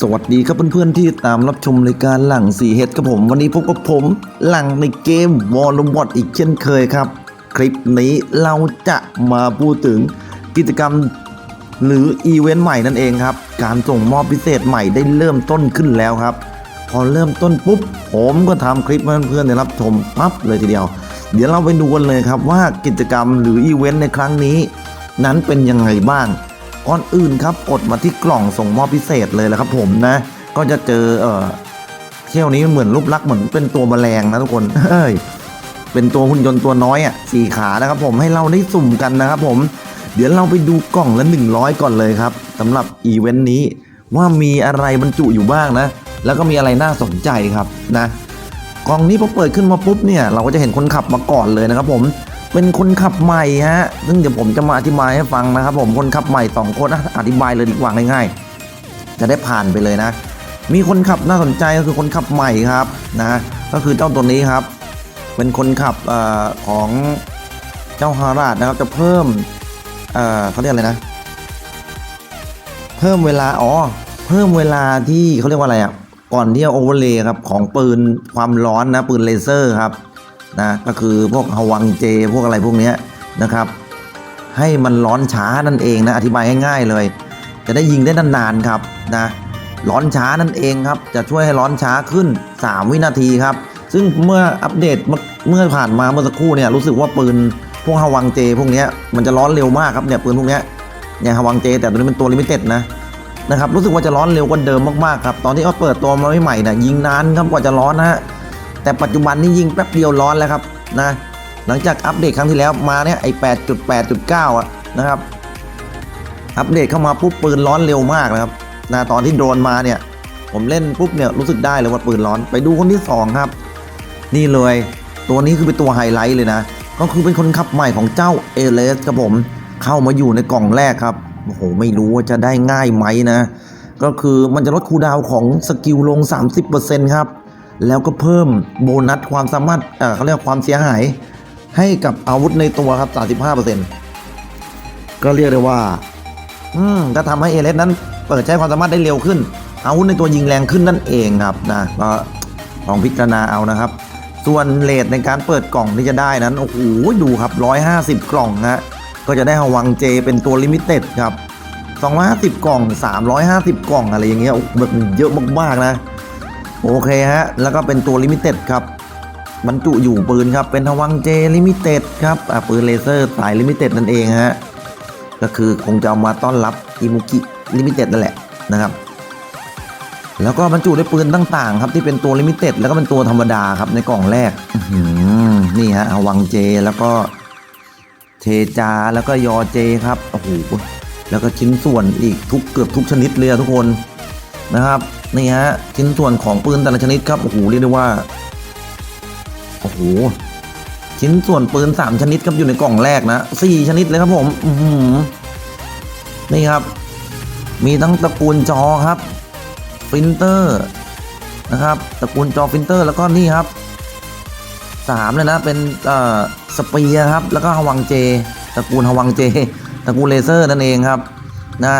สวัสดีครับเพื่อนๆที่ตามรับชมรายการหลังสี่เฮดครับผมวันนี้พบกับผมหลังในเกมวอลลุมบอดอีกเช่นเคยครับ คลิปนี้เราจะมาพูดถึงกิจกรรมหรืออีเวนต์ใหม่นั่นเองครับ การส่งมอบพิเศษใหม่ได้เริ่มต้นขึ้นแล้วครับ พอเริ่มต้นปุ๊บ ผมก็ทำคลิปเพื่อนๆได้รับชมปั๊บเลยทีเดียว เดี๋ยวเราไปดูกันเลยครับว่ากิจกรรมหรืออีเวนต์ในครั้งนี้ นั้นเป็นยังไงบ้าง ก่อนอื่นครับกดมาที่กล่องส่งมอบพิเศษเลยแหละครับ ผมนะ ก็จะเจอเออเที่ยวนี้เหมือนรูปลักษณ์เหมือนเป็นตัวแมลงนะทุกคนเฮ้ยเป็นตัวหุ่นยนต์ตัวน้อยอะสี่ขานะครับ ผมให้เราได้สุ่มกันนะครับ ผม เดี๋ยวเราไปดูกล่องละ100 ก่อนเลยครับสำหรับอีเวนต์นี้ว่ามีอะไรบรรจุอยู่บ้างนะ แล้วก็มีอะไรน่าสนใจครับนะกล่องนี้พอเปิดขึ้นมาปุ๊บเนี่ย เราก็จะเห็นคนขับมาก่อนเลยนะครับ ผม เป็นคนขับใหม่ฮะ ซึ่งเดี๋ยวผมจะมาอธิบายให้ฟังนะครับ ผม คนขับใหม่สองคนนะอธิบายเลยดีกว่าง่ายๆ จะได้ผ่านไปเลยนะ มีคนขับน่าสนใจก็คือคนขับใหม่ครับนะ ก็คือเจ้าตัวนี้ครับ เป็นคนขับอของเจ้าฮาราดนะครับ จะเพิ่มเเขาเรียกอะไรนะ เพิ่มเวลา อ๋อ เพิ่มเวลาที่เขาเรียกว่าอะไรอะ ก่อนที่จะโอเวอร์เลย์ครับของปืนความร้อนนะปืนเลเซอร์ครับ นะก็คือพวกฮวังเจพวกอะไรพวกนี้นะครับ ให้มันร้อนช้านั่นเองนะอธิบายง่ายๆเลย จะได้ยิงได้นานๆครับนะร้อนช้านั่นเองครับ จะช่วยให้ร้อนช้าขึ้น 3 วินาทีครับ ซึ่งเมื่ออัปเดตเมื่อผ่านมาเมื่อสักครู่เนี่ยรู้สึกว่าปืนพวกฮวังเจ พวกนี้มันจะร้อนเร็วมากครับเนี่ยปืนพวกนี้เนี่ยฮวังเจ แต่ตัวนี้เป็นตัวลิมิเต็ดนะนะครับรู้สึกว่าจะร้อนเร็วกว่าเดิมมากๆครับตอนที่เขาเปิดตัวมาใหม่ๆนะยิงนานครับกว่าจะร้อนนะฮะ แต่ปัจจุบันนี่ยิงแป๊บเดียวร้อนแล้วครับนะหลังจากอัปเดตครั้งที่แล้วมาเนี่ยไอ้8.8.9อะนะครับ อัปเดตเข้ามาปุ๊บปืนร้อนเร็วมากนะครับนะตอนที่โดรนมาเนี่ย ผมเล่นปุ๊บเนี่ยรู้สึกได้เลยว่าปืนร้อนไปดูคนที่สองครับ นี่เลย ตัวนี้คือเป็นตัวไฮไลท์เลยนะ ก็คือเป็นคนขับใหม่ของเจ้าเอเลสครับผมเข้ามาอยู่ในกล่องแรกครับโอ้โหไม่รู้ว่าจะได้ง่ายไหมนะ ก็คือมันจะลดคูดาวของสกิลลง 30%ครับ แล้วก็เพิ่มโบนัสความสามารถเขาเรียกความเสียหาย ให้กับอาวุธในตัวครับ 35%ก็เรียกได้ว่า อืมก็ทำให้เอเลสนั้น เปิดใช้ความสามารถได้เร็วขึ้น อาวุธในตัวยิงแรงขึ้นนั่นเองครับนะก็ลองพิจารณาเอานะครับ ส่วนเลทในการเปิดกล่องที่จะได้นั้นโอ้โหดูครับ 150 กล่องฮะก็จะได้ฮวังเจเป็นตัวลิมิเต็ดครับ 250 กล่อง 350 กล่องอะไรอย่างเงี้ยแบบเยอะมากๆนะ โอเคฮะ แล้วก็เป็นตัวลิมิเต็ดครับบรรจุอยู่ปืนครับ เป็นฮวังเจลิมิเต็ดครับปืนเลเซอร์สายลิมิเต็ดนั่นเองฮะ ก็คือคงจะเอามาต้อนรับอิมุกิลิมิเต็ดนั่นแหละนะครับ แล้วก็บรรจุด้วยปืนต่างๆ ครับที่เป็นตัวลิมิเต็ดแล้วก็เป็นตัวธรรมดาครับในกล่องแรกนี่ฮะฮวังเจแล้วก็เทจาแล้วก็ยอเจครับโอ้โหแล้วก็ชิ้นส่วนอีกทุกเกือบทุกชนิดเลยทุกคนนะครับ นี่ฮะชิ้นส่วนของปืนแต่ละชนิดครับโอ้โหเรียกได้ว่าโอ้โหชิ้นส่วนปืนสามชนิดครับอยู่ในกล่องแรกนะสี่ชนิดเลยครับผมอืนี่ครับ มีทั้งตระกูลจอครับฟินเตอร์นะครับตระกูลจอฟินเตอร์แล้วก็นี่ครับสามเลยนะเป็นเอ่อสเปียครับ แล้วก็ฮวังเจตระกูลฮวังเจตระกูลเลเซอร์นั่นเองครับนะ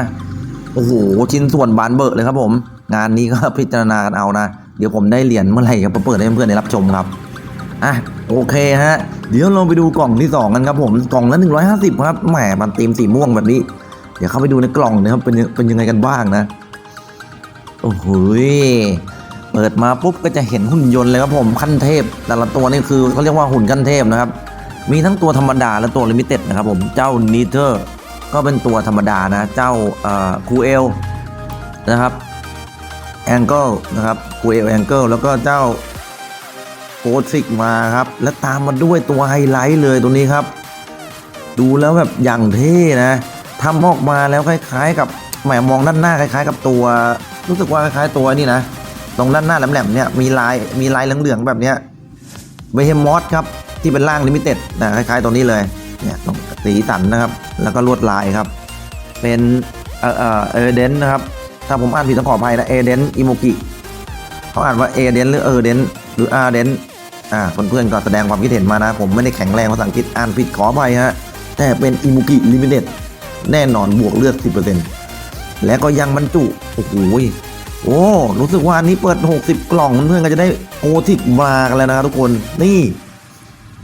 โอ้โหชิ้นส่วนบานเบอร์เลยครับผม งานนี้ก็พิจารณากันเอานะ เดี๋ยวผมได้เหรียญเมื่อไหร่จะเปิดให้เพื่อนๆได้รับชมครับอะโอเคฮะ เดี๋ยวเราไปดูกล่องที่สองกันครับผมกล่องละ150 ครับแหมมันตีมสีม่วงแบบนี้ เดี๋ยวเข้าไปดูในกล่องนะครับเป็นเป็นยังไงกันบ้างนะโอ้โหเปิดมาปุ๊บก็จะเห็นหุ่นยนต์เลยครับผมขั้นเทพ แต่ละตัวนี่คือเขาเรียกว่าหุ่นขั้นเทพนะครับ มีทั้งตัวธรรมดาและตัวลิมิเต็ดนะครับผมเจ้านีเทอร์ก็เป็นตัวธรรมดานะ เจ้าคูเอลนะครับ แองเกิลนะครับคูเอลแองเกิลแล้วก็เจ้าโกสิกมาครับ และตามมาด้วยตัวไฮไลท์เลยตัวนี้ครับ ดูแล้วแบบอย่างเท่นะทำออกมาแล้วคล้ายๆ กับแหมมองด้านหน้าคล้าย ๆ กับตัว รู้สึกว่าคล้ายๆตัวนี่นะตรงด้านหน้าแหลมๆเนี่ยมีลายมีลายเหลืองๆแบบเนี้ยเวเฮมอสครับที่เป็นร่างลิมิเต็ดนะคล้ายๆตัวนี้เลยเนี่ยตรงสีสันนะครับ แล้วก็ลวดลายครับ เป็นเอ่อเอ่อเอเดนนะครับ ถ้าผมอ่านผิดต้องขออภัยนะเอเดนอิโมกิเขาอ่านว่าเอเดนหรือเอเดนหรืออาเดนอ่าเพื่อนๆก็แสดงความคิดเห็นมานะ ผมไม่ได้แข็งแรงภาษาอังกฤษอ่านผิดขออภัยฮะแต่เป็นอิโมกิลิมิเต็ดแน่นอนบวกเลือด 10%และก็ยังบรรจุ โอ้โหโอ้รู้สึกว่าอันนี้เปิด 60 กล่องเพื่อนๆก็จะได้โอทิกมากันแล้วนะครับทุกคนนี่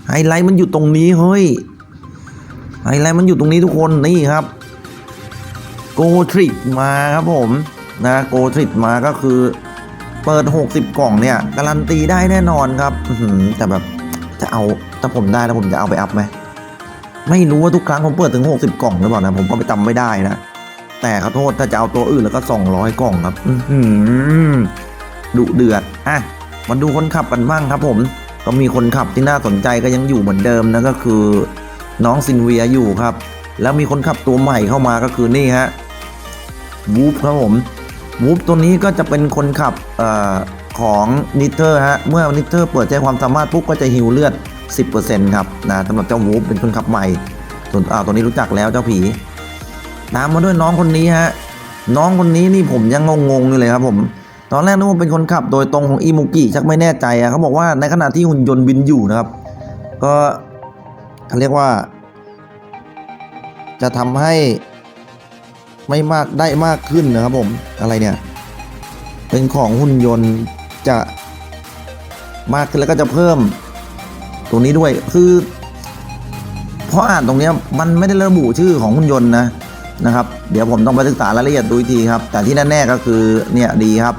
ไฮไลท์มันอยู่ตรงนี้เฮ้ยไฮไลท์มันอยู่ตรงนี้ทุกคนนี่ครับโกทริกมาครับผม นะโกทริกมาก็คือ เปิด 60 กล่องเนี่ย การันตีได้แน่นอนครับแต่แบบจะเอาถ้าผมได้แล้วผมจะเอาไปอัพไหมไม่รู้ว่าทุกครั้งผมเปิดถึง 60 กล่องหรือเปล่านะผมก็ไปจำไม่ได้นะแต่ขอโทษถ้าจะเอาตัวอื่นแล้วก็ 200 กล่องครับอื้อหือดุเดือดอะมาดูคนขับกันบ้างครับผมก็มีคนขับที่น่าสนใจก็ยังอยู่เหมือนเดิมนะก็คือ น้องซินเวียอยู่ครับ แล้วมีคนขับตัวใหม่เข้ามาก็คือนี่ฮะวูฟครับผม วูฟตัวนี้ก็จะเป็นคนขับอของนิเตอร์ฮะ เมื่อนิเตอร์เปิดใจความสามารถปุ๊บก็จะฮิวเลือด 10%ครับนะสำหรับเจ้าวูฟเป็นคนขับใหม่ ส่วนอ่าตัวนี้รู้จักแล้วเจ้าผี ตามมาด้วยน้องคนนี้ฮะ น้องคนนี้นี่ผมยังงงๆอยู่เลยครับผม ตอนแรกนึกว่าเป็นคนขับโดยตรงของอิมุกิชักไม่แน่ใจอะเขาบอกว่าในขณะที่หุ่นยนต์บินอยู่นะครับ ก็เขาเรียกว่า จะทำให้ ไม่มากได้มากขึ้นนะครับผมอะไรเนี่ย เป็นของหุ่นยนต์จะมากขึ้นแล้วก็จะเพิ่ม ตรงนี้ด้วยคือเพราะอ่านตรงเนี้ยมันไม่ได้ระบุชื่อของหุ่นยนต์นะนะครับ เดี๋ยวผมต้องไปศึกษารายละเอียดดูทีครับ แต่ที่แน่ๆก็คือเนี่ยดีครับ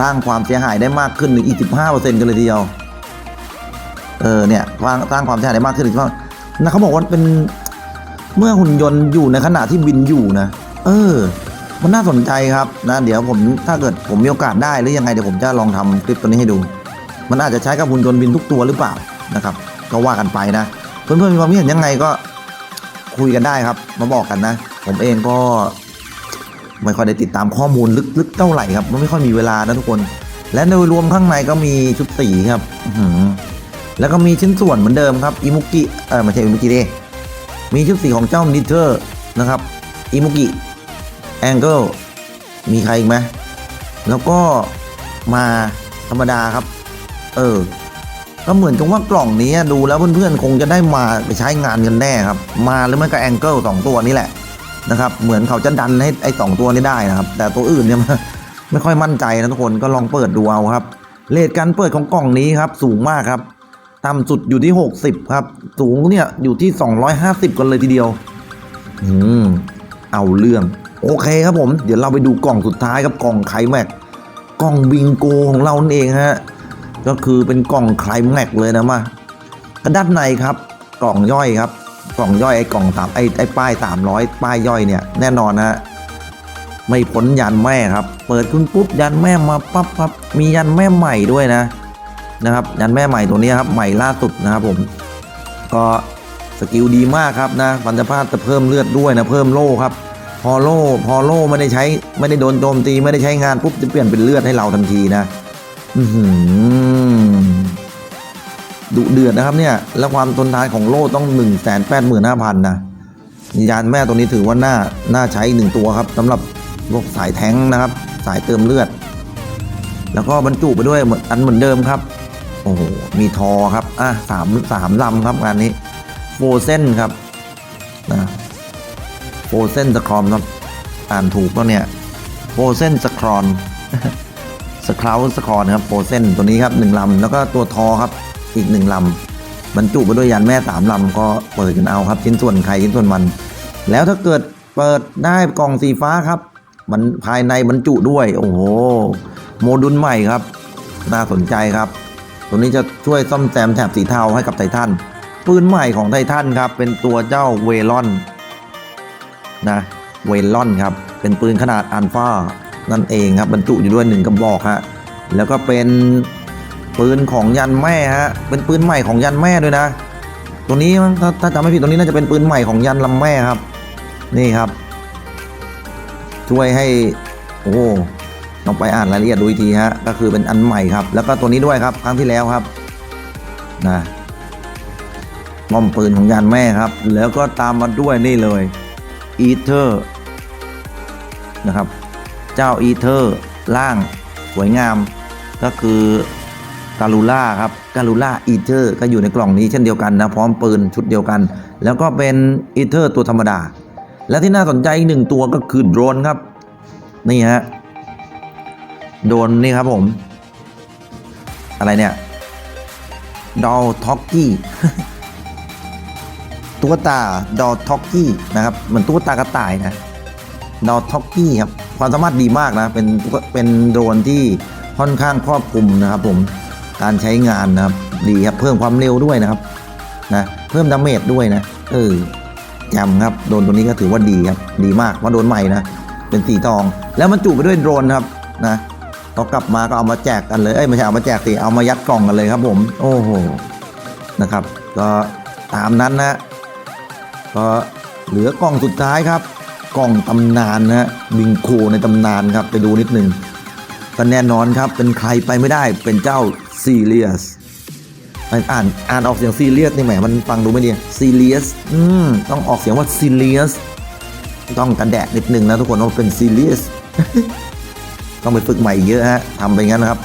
สร้างความเสียหายได้มากขึ้นอีก 15%กันเลยทีเดียวเออเนี่ยสร้างสร้างความเสียหายได้มากขึ้นอีกว่านะเขาบอกว่าเป็นเมื่อหุ่นยนต์อยู่ในขณะที่บินอยู่นะ เออ มันน่าสนใจครับนะ เดี๋ยวผมถ้าเกิดผมมีโอกาสได้หรือยังไงเดี๋ยวผมจะลองทำคลิปตัวนี้ให้ดู มันอาจจะใช้กับหุ่นยนต์บินทุกตัวหรือเปล่านะครับ ก็ว่ากันไปนะ เพื่อนๆมีความคิดเห็นยังไงก็คุยกันได้ครับ มาบอกกันนะ ผมเองก็ไม่ค่อยได้ติดตามข้อมูลลึกๆเท่าไหร่ครับมันไม่ค่อยมีเวลานะทุกคน และโดยรวมข้างในก็มีชุดสีครับอืแล้วก็มีชิ้นส่วนเหมือนเดิมครับอิมุกิเออไม่ใช่อิมุกิเดมีชุดสีของเจ้านิเทอร์นะครับอิมุกิ แองเกิลมีใครอีกไหมแล้วก็มาธรรมดาครับ เออ ก็เหมือนกับว่ากล่องนี้ดูแล้วเพื่อนๆคงจะได้มาไปใช้งานกันแน่ครับ มาหรือไม่ก็แองเกิลสองตัวนี้แหละนะครับ เหมือนเขาจะดันให้ไอ้สองตัวนี้ได้นะครับ แต่ตัวอื่นเนี่ยไม่ค่อยมั่นใจนะทุกคนก็ลองเปิดดูเอาครับเลทการเปิดของกล่องนี้ครับ สูงมากครับต่ำสุดอยู่ที่ 60 ครับ สูงเนี่ยอยู่ที่ 250 กันเลยทีเดียว อืม เอาเรื่อง โอเคครับผม เดี๋ยวเราไปดูกล่องสุดท้ายครับกล่องไคลแม็กกล่องบิงโกของเรานั่นเองฮะก็คือเป็นกล่องไคลแม็กเลยนะมากระด้านในครับ กล่องย่อยครับ กล่องย่อยไอ้กล่องสามไอ้ไอ้ป้ายสามร้อยป้ายย่อยเนี่ยแน่นอนนะฮะไม่พ้นยันแม่ครับ เปิดขึ้นปุ๊บยันแม่มาปั๊บปั๊บมียันแม่ใหม่ด้วยนะนะครับยันแม่ใหม่ตัวนี้ครับใหม่ล่าสุดนะครับผมก็สกิลดีมากครับนะฟันจะพาดจะเพิ่มเลือดด้วยนะเพิ่มโล่ครับ พอโล่พอโล่ไม่ได้ใช้ไม่ได้โดนโจมตีไม่ได้ใช้งานปุ๊บจะเปลี่ยนเป็นเลือดให้เราทันทีนะอือหือดุเดือดนะครับเนี่ย แล้วความทนทานของโล่ต้อง 1 8 5 0 0 0 นะ ยานแม่ตัวนี้ถือว่าน่าน่าใช้หนึ่งตัวครับสำหรับพวกสายแท้งนะครับ สายเติมเลือด แล้วก็บรรจุไปด้วยเหมือนอันเหมือนเดิมครับ โอ้โห มีทอครับ อะสามสามลำครับงานนี้โฟเซนครับนะ โฟเซนสครอมครับอ่านถูกแล้วเนี่ยโฟเซนสครอนสคราวสครอนครับโฟเซนตัวนี้ครับหนึ่งลำแล้วก็ตัวทอครับอีกหนึ่งลำบรรจุไปด้วยยันแม่สามลำก็เปิดกันเอาครับ ชิ้นส่วนใครชิ้นส่วนมัน แล้วถ้าเกิดเปิดได้กล่องสีฟ้าครับมันภายในบรรจุด้วย โอ้โห โมดูลใหม่ครับ น่าสนใจครับ ตัวนี้จะช่วยซ่อมแซมแถบสีเทาให้กับไททันปืนใหม่ของไททันครับ เป็นตัวเจ้าเวลอน นะเวลอนครับ เป็นปืนขนาดอัลฟานั่นเองครับบรรจุอยู่ด้วยหนึ่งกระบอกฮะแล้วก็เป็นปืนของยันแม่ฮะเป็นปืนใหม่ของยันแม่ด้วยนะ ตัวนี้ถ้าถ้าจำไม่ผิดตัวนี้น่าจะเป็นปืนใหม่ของยันลำแม่ครับ นี่ครับ ช่วยให้โอ้ต้องไปอ่านรายละเอียดดูอีกทีฮะก็คือเป็นอันใหม่ครับ แล้วก็ตัวนี้ด้วยครับครั้งที่แล้วครับนะป้อมปืนของยานแม่ครับ แล้วก็ตามมาด้วยนี่เลย อีเทอร์นะครับ เจ้าอีเทอร์ล่างสวยงามก็คือกาลูล่าครับกาลูล่าอีเทอร์ก็อยู่ในกล่องนี้เช่นเดียวกันนะพร้อมปืนชุดเดียวกัน แล้วก็เป็นอีเทอร์ตัวธรรมดา และที่น่าสนใจอีกหนึ่งตัวก็คือโดรนครับ นี่ฮะโดนนี่ครับผม อะไรเนี่ยดอลท็อกกี้ กตาดอท็อกกี้นะครับเหมือนตุ๊กตากระต่ายนะดอท็อกกี้ครับความสามารถดีมากนะเป็นเป็นโดรนที่ค่อนข้างครอบคลุมนะครับผมการใช้งานนะครับดีครับเพิ่มความเร็วด้วยนะครับนะเพิ่มดาเมจด้วยนะเออจำครับโดนตัวนี้ก็ถือว่าดีครับดีมากว่าโดนใหม่นะเป็นสีทอง แล้วมันจุไปด้วยโดรนครับนะพอกลับมาก็เอามาแจกกันเลยเอ้ยไม่ใช่เอามาแจกสิเอามายัดกล่องกันเลยครับผม โอ้โหนะครับ ก็ตามนั้นนะ ก็เหลือกล่องสุดท้ายครับกล่องตำนานนะบิงโคในตำนานครับไปดูนิดหนึ่งก็แน่นอนครับเป็นใครไปไม่ได้เป็นเจ้าซีเรียสอ่านอ่านออกเสียงซีเรียสนี่แหมมันฟังดูไม่ดีซีเรียสอืมต้องออกเสียงว่าซีเรียสต้องกันแดดนิดหนึ่งนะทุกคนว่าเป็นซีเรียสต้องไปฝึกใหม่เยอะฮะทำไปงั้นนะครับ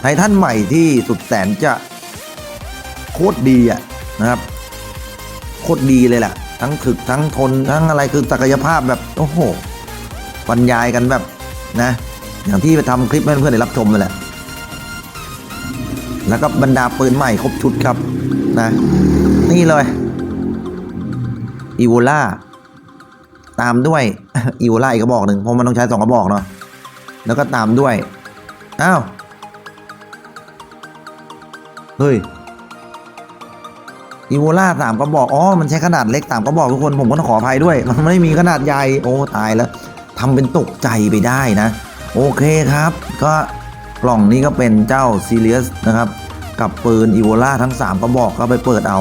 ไททันใหม่ที่สุดแสนจะโคตรดีอะนะครับ โคตรดีเลยแหละ ทั้งถึกทั้งทนทั้งอะไรคือศักยภาพแบบโอ้โหบรรยายกันแบบนะ อย่างที่ไปทำคลิปให้เพื่อนๆได้รับชมนั่นแหละแล้วก็บรรดาปืนใหม่ครบชุดครับนะนี่เลยอีโวล่าตามด้วยอีโวล่าอีกกระบอกหนึ่งเพราะมันต้องใช้สองกระบอกเนาะแล้วก็ตามด้วย อ้าว เฮ้ย อีโวล่าสามก็บอก อ๋อ มันใช้ขนาดเล็กสามก็บอกทุกคน ผมก็ต้องขออภัยด้วย มันไม่มีขนาดใหญ่ โอ้ ตายแล้วทำเป็นตกใจไปได้นะ โอเคครับ ก็กล่องนี้ก็เป็นเจ้าซีเรียสนะครับ กับปืนอีโวล่าทั้ง 3 กระบอกก็ไปเปิดเอา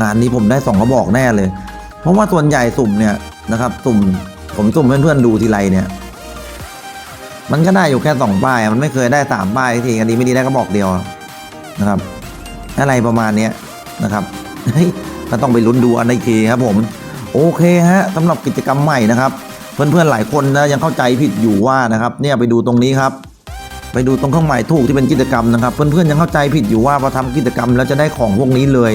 งานนี้ผมได้ 2 กระบอกแน่เลย เพราะว่าส่วนใหญ่สุ่มเนี่ยนะครับ สุ่ม ผมสุ่มเพื่อนๆดูทีไรเนี่ย มันก็ได้อยู่แค่สองป้าย มันไม่เคยได้สามป้ายทีอันนี้ไม่ดีได้กระบอกเดียวนะครับ อะไรประมาณเนี้ย นะครับเฮ้ยก็ต้องไปลุ้นดูอันในทีครับผมโอเคฮะสำหรับกิจกรรมใหม่นะครับ เพื่อนๆหลายคนนะยังเข้าใจผิดอยู่ว่านะครับ เนี่ยไปดูตรงนี้ครับ ไปดูตรงเครื่องหมายถูกที่เป็นกิจกรรมนะครับ เพื่อนๆยังเข้าใจผิดอยู่ว่าพอทำกิจกรรมแล้วจะได้ของพวกนี้เลย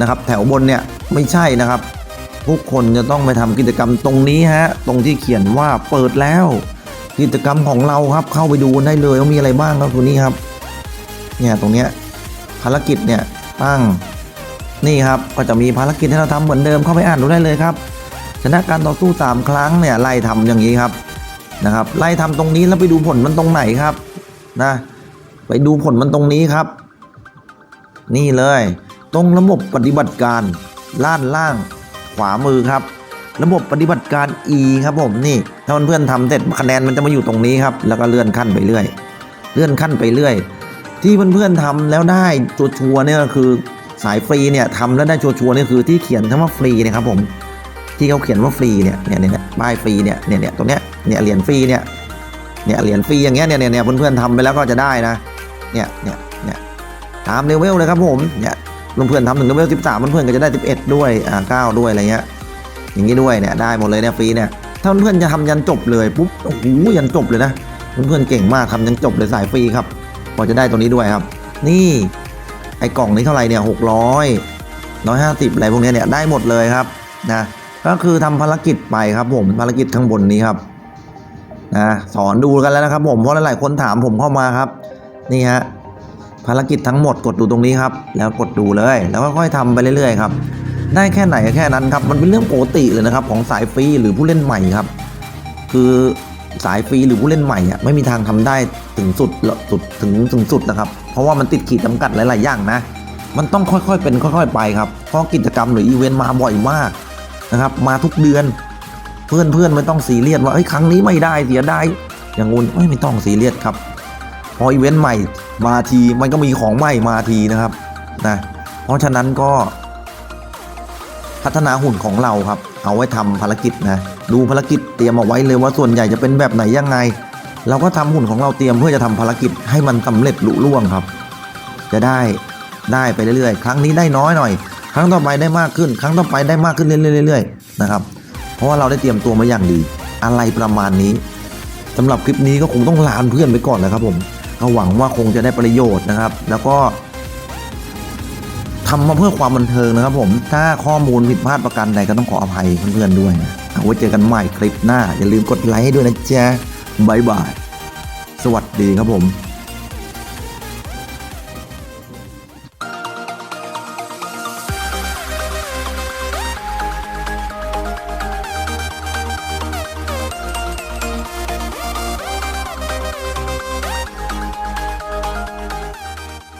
นะครับ แถวบนเนี่ยไม่ใช่นะครับทุกคนจะต้องไปทำกิจกรรมตรงนี้ฮะตรงที่เขียนว่าเปิดแล้ว กิจกรรมของเราครับเข้าไปดูได้เลยว่ามีอะไรบ้างครับตัวนี้ครับเนี่ยตรงเนี้ยภารกิจเนี่ยตั้ง นี่ครับก็จะมีภารกิจให้เราทำเหมือนเดิมเข้าไปอ่านดูได้เลยครับ ชนะการต่อสู้สามครั้งเนี่ยไล่ทำอย่างนี้ครับนะครับ ไล่ทำตรงนี้แล้วไปดูผลมันตรงไหนครับนะไปดูผลมันตรงนี้ครับ นี่เลย ตรงระบบปฏิบัติการล่านล่างขวามือครับ ระบบปฏิบัติการ E ครับผมนี่ถ้าเพื่อนๆทำเสร็จคะแนนมันจะมาอยู่ตรงนี้ครับ แล้วก็เลื่อนขั้นไปเรื่อย เลื่อนขั้นไปเรื่อย ที่เพื่อนๆทำแล้วได้ตัวชัวเนี่ยก็คือ สายฟรีเนี่ยทำแล้วได้ชัวร์ๆนี่คือที่เขียนคำว่าฟรีนะครับผมที่เขาเขียนว่าฟรีเนี่ยเนี่ยเนี่ยป้ายฟรีเนี่ยเนี่ยเนี่ยตรงเนี้ยเนี่ยเหรียญฟรีเนี่ยเนี่ยเหรียญฟรีอย่างเงี้ยเนี่ยเนี่ยเพื่อนๆทำไปแล้วก็จะได้นะเนี่ยเนี่ยเนี่ยตามเลเวลเลยครับผมเนี่ยเพื่อนๆทำถึงเลเวลสิบสามเพื่อนๆก็จะได้สิบเอ็ดด้วยอ่าเก้าด้วยอะไรเงี้ยอย่างงี้ด้วยเนี่ยได้หมดเลยเนี่ยฟรีเนี่ยถ้าเพื่อนๆจะทำยันจบเลยปุ๊บโอ้โหยันจบเลยนะเพื่อนๆเก่งมากทำยันจบเลยสายฟรีครับพอจะได้ตัวนี้ด้วยครับ นี่ ไอ้กล่องนี้เท่าไหร่เนี่ยหกร้อยร้อยห้าสิบอะไรพวกเนี้ยเนี่ยได้หมดเลยครับนะก็คือทำภารกิจไปครับผมภารกิจข้างบนนี้ครับนะสอนดูกันแล้วนะครับ ผมเพราะหลายๆคนถามผมเข้ามาครับ นี่ฮะภารกิจทั้งหมดกดดูตรงนี้ครับ แล้วกดดูเลย แล้วค่อยๆทำไปเรื่อยๆครับได้แค่ไหนแค่นั้นครับ มันเป็นเรื่องปกติเลยนะครับ ของสายฟรีหรือผู้เล่นใหม่ครับ คือ สายฟรีหรือผู้เล่นใหม่อะไม่มีทางทำได้ถึงสุดสุดถึงถึงสุดนะครับ เพราะว่ามันติดขีดจำกัดหลาย ๆ อย่างนะ มันต้องค่อย ๆ เป็นค่อย ๆ ไปครับเพราะกิจกรรมหรืออีเวนต์มาบ่อยมากนะครับ มาทุกเดือน เพื่อนเพื่อนไม่ต้องซีเรียสว่าเอ้ยครั้งนี้ไม่ได้เสียได้อย่างงู้นไม่ไม่ต้องซีเรียสครับพออีเวนต์ใหม่มาทีมันก็มีของใหม่มาทีนะครับนะเพราะฉะนั้นก็พัฒนาหุ่นของเราครับ เอาไว้ทำภารกิจนะ ดูภารกิจเตรียมเอาไว้เลยว่าส่วนใหญ่จะเป็นแบบไหนยังไง เราก็ทำหุ่นของเราเตรียมเพื่อจะทำภารกิจให้มันสำเร็จลุล่วงครับ จะได้ได้ไปเรื่อยๆ ครั้งนี้ได้น้อยหน่อย ครั้งต่อไปได้มากขึ้น ครั้งต่อไปได้มากขึ้นเรื่อยๆนะครับ เพราะว่าเราได้เตรียมตัวมาอย่างดี อะไรประมาณนี้สำหรับคลิปนี้ก็คงต้องลาเพื่อนไปก่อนนะครับผมก็หวังว่าคงจะได้ประโยชน์นะครับ แล้วก็ทำมาเพื่อความบันเทิงนะครับผม ถ้าข้อมูลผิดพลาดประการใดก็ต้องขออภัยเพื่อนๆด้วยนะ ไว้เจอกันใหม่คลิปหน้า อย่าลืมกดไลค์ให้ด้วยนะจ๊ะบายบาย สวัสดีครับผม